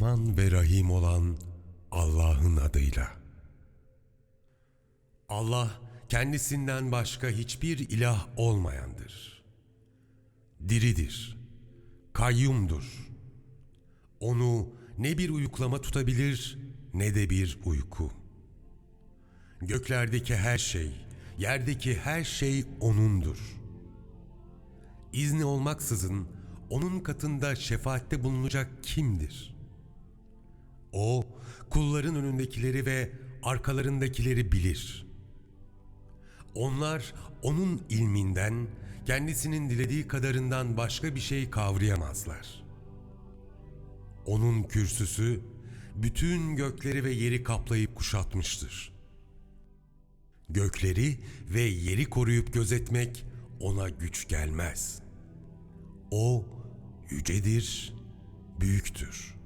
Rahman ve Rahim olan Allah'ın adıyla. Allah kendisinden başka hiçbir ilah olmayandır. Diridir, kayyumdur. Onu ne bir uyuklama tutabilir ne de bir uyku. Göklerdeki her şey, yerdeki her şey O'nundur. İzni olmaksızın O'nun katında şefaatte bulunacak kimdir? O, kulların önündekileri ve arkalarındakileri bilir. Onlar O'nun ilminden, kendisinin dilediği kadarından başka bir şey kavrayamazlar. O'nun kürsüsü, bütün gökleri ve yeri kaplayıp kuşatmıştır. Gökleri ve yeri koruyup gözetmek ona güç gelmez. O yücedir, büyüktür.